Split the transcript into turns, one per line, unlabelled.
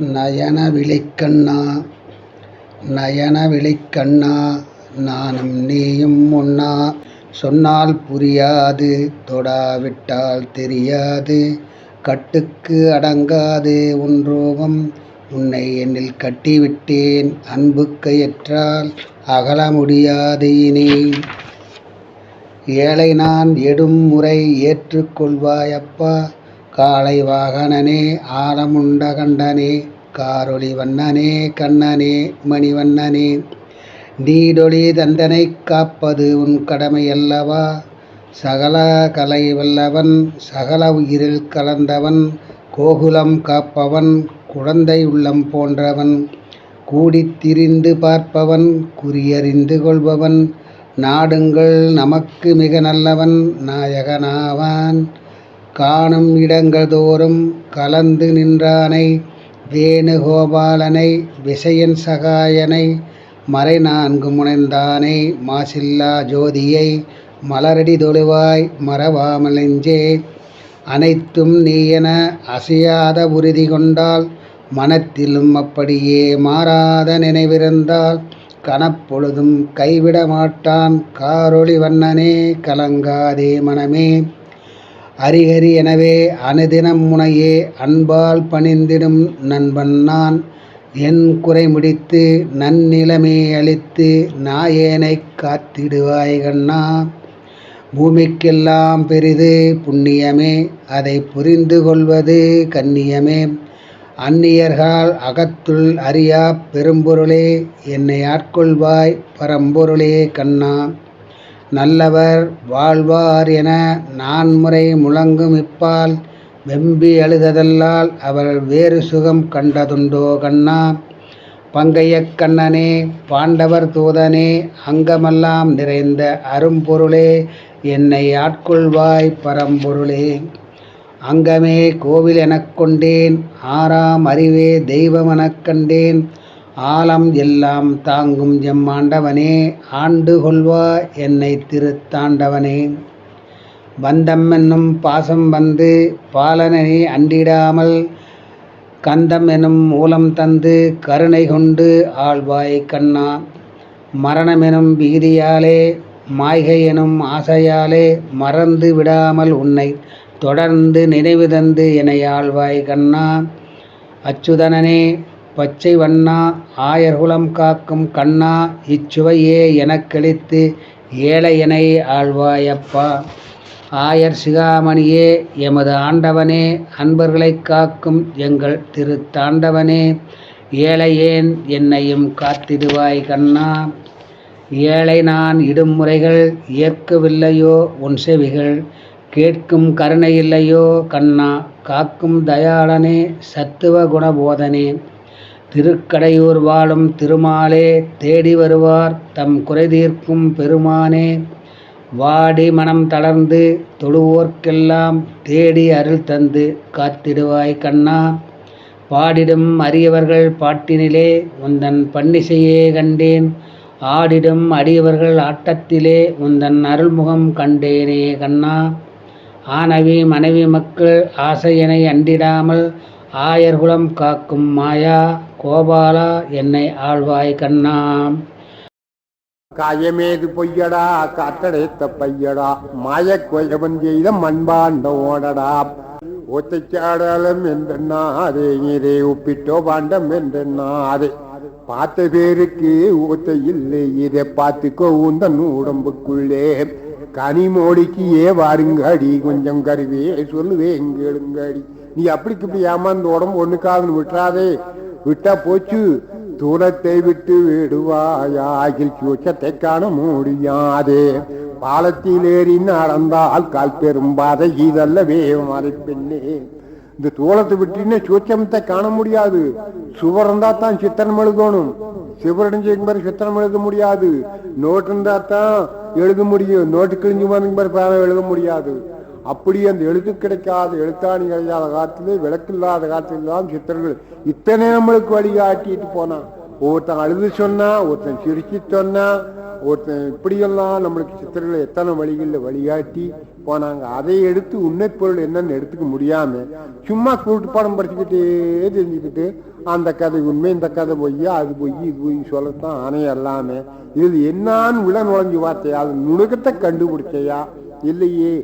நயன விழிக்கண்ணா நயன விழிக்கண்ணா நானும் நீயும் ஒன்னா சொன்னால் புரியாது தொடாவிட்டால் தெரியாது. கட்டுக்கு அடங்காது உன் ரோகம் உன்னை என்னில் கட்டிவிட்டேன் அன்பு கையற்றால் அகல முடியாது இனி. ஏழை நான் எடும் முறை ஏற்றுக்கொள்வாயப்பா. காளை வாகனனே ஆலமுண்ட கண்டனே காரொளி வண்ணனே கண்ணனே மணிவண்ணனே நீடொளி தந்தனை காப்பது உன் கடமை அல்லவா? சகல கலை வல்லவன் சகல உயிரில் கலந்தவன் கோகுலம் காப்பவன் குழந்தை உள்ளம் போன்றவன். கூடித்திரிந்து பார்ப்பவன் குறியறிந்து கொள்பவன். நாடுங்கள் நமக்கு மிக நல்லவன் நாயகனாவான். காணும் இடங்கள் தோறும் கலந்து நின்றானை வேணுகோபாலனை விசயன் சகாயனை மறை நான்கு முனைந்தானை மாசில்லா ஜோதியை மலரடி தொழுவாய் மறவாமலெஞ்சே அனைத்தும் நீயென அசையாத உறுதி கொண்டால் மனத்திலும் அப்படியே மாறாத நினைவிருந்தால் கனப்பொழுதும் கைவிட மாட்டான் காரொளி வண்ணனே கலங்காதே மனமே. ஹரிஹரி எனவே அனுதினம் முனையே அன்பால் பணிந்திடும் நண்பன் நான். என் குறை முடித்து நன்னிலமே அளித்து நாயேனை காத்திடுவாய் கண்ணா. பூமிக்கெல்லாம் பெரிது புண்ணியமே அதை புரிந்து கொள்வது கண்ணியமே. அந்நியர்கள் அகத்துள் அறியா பெரும்பொருளே என்னை ஆட்கொள்வாய் பரம்பொருளே கண்ணா. நல்லவர் வாழ்வார் என நான்முறை முழங்கும் இப்பால் வெம்பி அழுததல்லால் அவர் வேறு சுகம் கண்டதுண்டோ கண்ணா? பங்கைய கண்ணனே பாண்டவர் தூதனே அங்கமெல்லாம் நிறைந்த அரும்பொருளே என்னை ஆட்கொள்வாய் பரம்பொருளே. அங்கமே கோவில் எனக் கொண்டேன் ஆறாம் அறிவே தெய்வமெனக் கண்டேன் ஆலம் எல்லாம் தாங்கும் எம்மாண்டவனே ஆண்டு கொள்வா என்னை திருத்தாண்டவனே பந்தம் என்னும் பாசம் வந்து பாலனனை அண்டிடாமல் கந்தம் எனும் மூலம் தந்து கருணை கொண்டு ஆழ்வாய் கண்ணா. மரணமெனும் பீதியாலே மாய்கை எனும் ஆசையாலே மறந்து விடாமல் உன்னை தொடர்ந்து நினைவு தந்து எனை ஆழ்வாய் கண்ணா. அச்சுதனனே பச்சை வண்ணா ஆயர்குலம் காக்கும் கண்ணா இச்சுவையே எனக்களித்து ஏழையனை ஆழ்வாயப்பா ஆயர் சிகாமணியே எமது ஆண்டவனே அன்பர்களைக் காக்கும் எங்கள் திருத்தாண்டவனே ஏழையேன் என்னையும் காத்திடுவாய் கண்ணா. ஏழை நான் இடும் முறைகள் ஏற்கவில்லையோ உன் செவிகள் கேட்கும் கருணை இல்லையோ கண்ணா. காக்கும் தயாளனே சத்துவ குணபோதனே திருக்கடையூர் வாழும் திருமாலே தேடி வருவார் தம் குறைதீர்க்கும் பெருமானே. வாடி மனம் தளர்ந்து தொழுவோர்க்கெல்லாம் தேடி அருள் தந்து காத்திடுவாய் கண்ணா. பாடிடும் அரியவர்கள் பாட்டினிலே உந்தன் பன்னிசையே கண்டேன். ஆடிடும் அடியவர்கள் ஆட்டத்திலே உந்தன் அருள்முகம் கண்டேனே கண்ணா. ஆனவி மனைவி மக்கள் ஆசையனை அண்டிடாமல் ஆயர்குலம் காக்கும் மாயா கோபாலா என்னை ஆழ்வாய் கண்ணாம்
காயமேது பொய்யடா காத்தடைத்த பையடா மாய கொயவன் செய்த மண்பாண்ட ஓடடா. ஒத்தைச்சாடலம் என்றென்னாதே நீரே ஒப்பிட்டோ பாண்டம் என்றென்னாதே. பார்த்த பேருக்கு ஊத்த இல்லை இதை பார்த்துக்கோ உந்தன் உடம்புக்குள்ளே. கனிமோடிக்கு ஏ வாருங்கடி கொஞ்சம் கருவே சொல்லுவேன் கேளுங்கடி நீ அப்படிக்கு இப்படி ஏமாந்து உடம்பு ஒன்றுக்காதுன்னு விட்டுறாதே. விட்டா போச்சு. தூரத்தை விட்டு விடுவாயாகில் சூச்சத்தை காண முடியாதே. பாலத்தில் ஏறி நடந்தால் கால் பெரும்பாதை இதல்லவே மறைப்பெண்ணே இந்த தூளத்தை விட்டுன்னு சூச்சமத்தை காண முடியாது. சுவர் இருந்தா தான் சித்திரம் எழுதணும் சிவரடைஞ்சு மாதிரி சித்திரம் எழுத முடியாது. நோட்டு இருந்தா தான் எழுத முடியும். நோட்டு கிழிஞ்சு பாரு பேரம் எழுத முடியாது. அப்படி அந்த எழுத்து கிடைக்காத எழுத்தாணி கிடைக்காத காலத்திலே விளக்கில்லாத காலத்திலாம் சித்தர்கள் இத்தனை நம்மளுக்கு வழிகாட்டிட்டு போனான். ஒருத்தன் அழுது சொன்னா ஒருத்தன் சிரிச்சு சொன்னா ஒருத்தன் இப்படியெல்லாம் நம்மளுக்கு சித்திரங்களை எத்தனை வழிகளில் வழிகாட்டி போனாங்க அதை எடுத்து உண்மை பொருள் என்னன்னு எடுத்துக்க முடியாம சும்மா கூட்டு படம் படிச்சுக்கிட்டே தெரிஞ்சுக்கிட்டு அந்த கதை உண்மை இந்த கதை பொய்யா அது பொய் இது பொய் சொல்லத்தான் ஆணையம் எல்லாமே இதில் என்னான்னு விட நுழைஞ்சு பார்த்தையா அது நுணுக்கத்தை கண்டுபிடிச்சையா? இல்லையே.